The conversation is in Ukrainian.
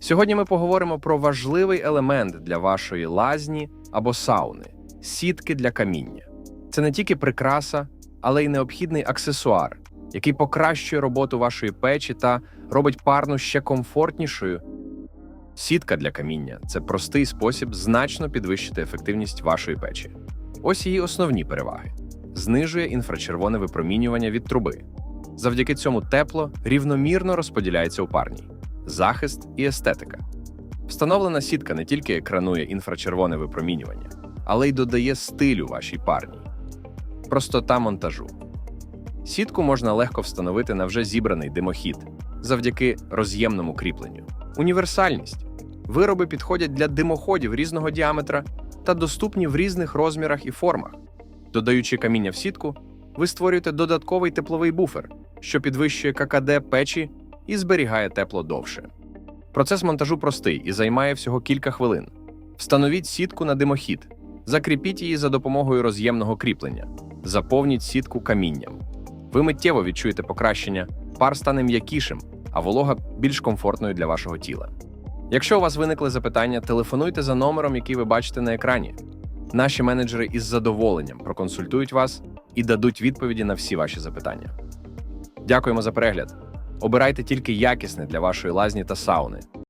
Сьогодні ми поговоримо про важливий елемент для вашої лазні або сауни сітки для каміння. Це не тільки прикраса, але й необхідний аксесуар, який покращує роботу вашої печі та робить парну ще комфортнішою. Сітка для каміння це простий спосіб значно підвищити ефективність вашої печі. Ось її основні переваги: знижує інфрачервоне випромінювання від труби. Завдяки цьому тепло рівномірно розподіляється у парній, захист і естетика. Встановлена сітка не тільки екранує інфрачервоне випромінювання, але й додає стилю вашій парній. Простота монтажу. Сітку можна легко встановити на вже зібраний димохід завдяки роз'ємному кріпленню. Універсальність. Вироби підходять для димоходів різного діаметра та доступні в різних розмірах і формах. Додаючи каміння в сітку, ви створюєте додатковий тепловий буфер, що підвищує ККД печі і зберігає тепло довше. Процес монтажу простий і займає всього кілька хвилин. Встановіть сітку на димохід, закріпіть її за допомогою роз'ємного кріплення, заповніть сітку камінням. Ви миттєво відчуєте покращення, пар стане м'якішим, а волога більш комфортною для вашого тіла. Якщо у вас виникли запитання, телефонуйте за номером, який ви бачите на екрані. Наші менеджери із задоволенням проконсультують вас і дадуть відповіді на всі ваші запитання. Дякуємо за перегляд. Обирайте тільки якісне для вашої лазні та сауни.